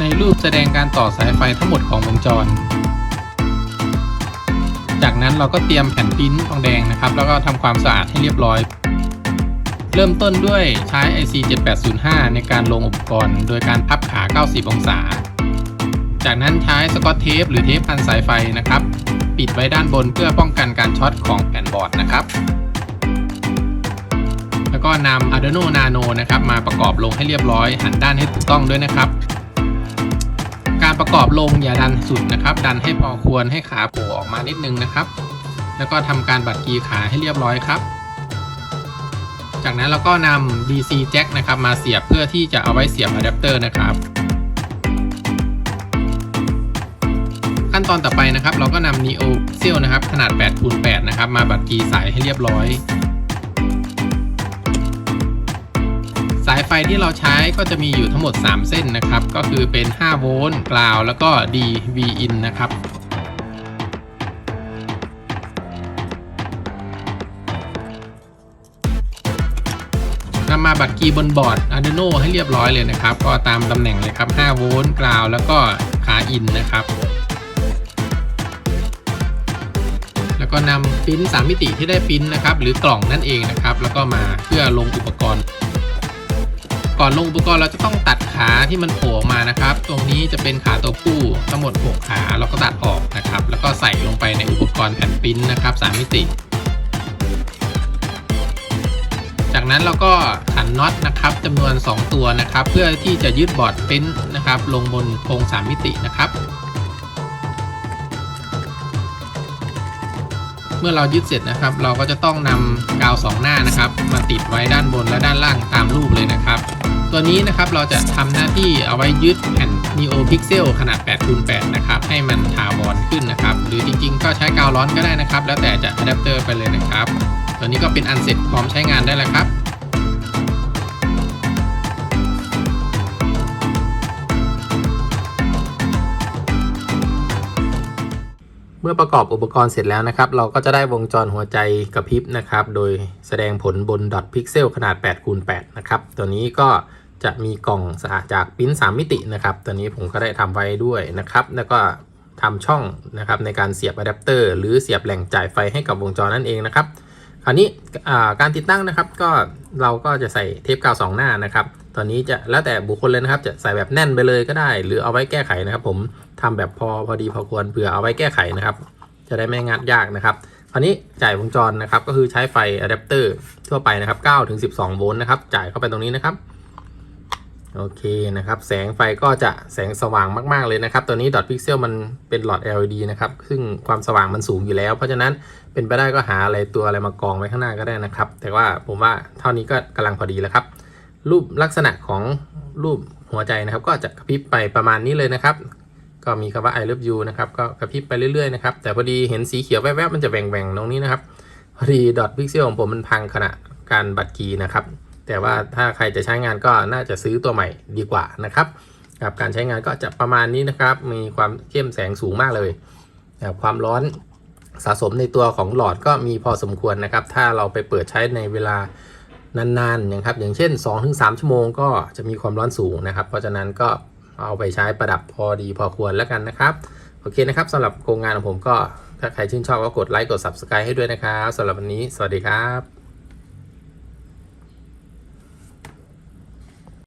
ในรูปแสดงการต่อสายไฟทั้งหมดของวงจร จากนั้นเราก็เตรียมแผ่นปริ้นทองแดงนะครับ แล้วก็ทำความสะอาดให้เรียบร้อย เริ่มต้นด้วยใช้ IC 7805 ในการลงอุปกรณ์ โดยการพับขา 90 องศา จากนั้นใช้สกอตเทปหรือเทปพันสายไฟนะครับ ปิดไว้ด้านบนเพื่อป้องกันการช็อตของแผ่นบอร์ดนะครับแล้วก็นำ Arduino Nano นะครับมาประกอบลงให้เรียบร้อย หันด้านให้ถูกต้องด้วยนะครับ ประกอบลงอย่าดันสุดนะครับ ดันให้พอควรให้ขาโผล่ออกมานิดนึงนะครับ แล้วก็ทำการบัดกีขาให้เรียบร้อยครับ จากนั้นเราก็นำ DC jack นะครับมาเสียบเพื่อที่จะเอาไว้เสียบอะแดปเตอร์นะครับ ขั้นตอนต่อไปนะครับ เราก็นำ Neo Pixel นะครับขนาด8คูณ8นะครับมาบัดกีสายให้เรียบร้อย ไฟที่เราใช้ก็จะมีอยู่ทั้งหมด 3 เส้นนะครับ ก็คือเป็น 5 โวลต์กราวแล้วก็ DV in นะครับนำมาบัดกีย์บนบอร์ด Arduino ให้เรียบร้อยเลยนะครับ ก็ตามตำแหน่งเลยครับ 5 โวลต์กราวแล้วก็ขาอินนะครับ แล้วก็นำปริ้น3มิติที่ได้ปริ้นนะครับ หรือกล่องนั่นเองนะครับ แล้วก็มาเพื่อลงอุปกรณ์ อนลงอุปกรณ์เราจะต้องตัดขาที่มันโผล่ออกมานะครับ ตรงนี้จะเป็นขาตัวผู้ทั้งหมด6ขาเราก็ตัดออกนะครับ แล้วก็ใส่ลงไปในอุปกรณ์แผ่นปิ้นนะครับ3มิติ จากนั้นเราก็ขันน็อตนะครับจำนวน 2 ตัวนะครับ เพื่อที่จะยึดบอร์ดปิ้นนะครับ ลงบนโครง3มิตินะครับ เมื่อเรายึดเสร็จนะครับ เราก็จะต้องนำกาวสองหน้านะครับ มาติดไว้ด้านบนและด้านล่างตามรูปเลยนะครับ ตัวนี้นะครับเราจะทำหน้าที่เอาไว้ยึดแผ่น Neo Pixel ขนาด8คูณ8นะครับ ให้มันถาวรขึ้นนะครับ หรือจริงๆ ก็ใช้กาวร้อนก็ได้นะครับ แล้วแต่จะอะแดปเตอร์ไปเลยนะครับ ตัวนี้ก็เป็นอันเสร็จพร้อมใช้งานได้แล้วครับ มื่อประกอบอุปกรณ์เสร็จแล้วนะครับ เราก็จะได้วงจรหัวใจกระพริบนะครับ โดยแสดงผลบนดอทพิกเซลขนาด8คูณ8นะครับ ตัวนี้ก็จะมีกล่องสะอาดจากปิ้น3มิตินะครับ ตัวนี้ผมก็ได้ทำไว้ด้วยนะครับ แล้วก็ทำช่องนะครับในการเสียบอะแดปเตอร์หรือเสียบแหล่งจ่ายไฟให้กับวงจรนั่นเองนะครับ คราวนี้การติดตั้งนะครับก็เราก็จะใส่เทปกาวสองหน้านะครับ ตอนนี้จะแล้วแต่บุคคลเลยนะครับ จะใส่แบบแน่นไปเลยก็ได้ หรือเอาไว้แก้ไขนะครับ ผมทำแบบพอพอดีพอควรเผื่อเอาไว้แก้ไขนะครับ จะได้ไม่งัดยากนะครับคราวนี้จ่ายวงจรนะครับ ก็คือใช้ไฟอะแดปเตอร์ทั่วไปนะครับ9ถึง12 โวลต์นะครับ จ่ายเข้าไปตรงนี้นะครับโอเคนะครับ แสงไฟก็จะแสงสว่างมาก ๆ เลยนะครับ ตัวนี้ดอทพิกเซลมันเป็นหลอด LED นะครับ ซึ่งความสว่างมันสูงอยู่แล้ว เพราะฉะนั้นเป็นไปได้ก็หาอะไรตัวอะไรมากองไว้ข้างหน้าก็ได้นะครับ แต่ว่าผมว่าเท่านี้ก็กำลังพอดีแล้วครับ รูปลักษณะของรูปหัวใจนะครับ ก็จะกระพริบไปประมาณนี้เลยนะครับ ก็มีคำว่า I love you นะครับก็กระพริบไปเรื่อยๆนะครับแต่พอดีเห็นสีเขียวแวบๆมันจะแหว่งๆตรงนี้นะครับพอดีดอทพิกเซลของผมมันพังขณะการบัตรคีนะครับ แต่ว่าถ้าใครจะใช้งานก็น่าจะซื้อตัวใหม่ดีกว่านะครับกับการใช้งานก็จะประมาณนี้นะครับ มีความเข้มแสงสูงมากเลยความร้อนสะสมในตัวของหลอดก็มีพอสมควรนะครับ ถ้าเราไปเปิดใช้ในเวลา นานๆนะครับอย่างเช่น 2-3 ชั่วโมงก็จะมีความร้อนสูงนะครับ เพราะฉะนั้นก็เอาไปใช้ประดับพอดีพอควรแล้วกันนะครับ โอเคนะครับสำหรับโครงงานของผมก็ถ้าใครชื่นชอบก็กดไลค์กด Subscribe ให้ด้วยนะครับสำหรับวันนี้ สวัสดีครับ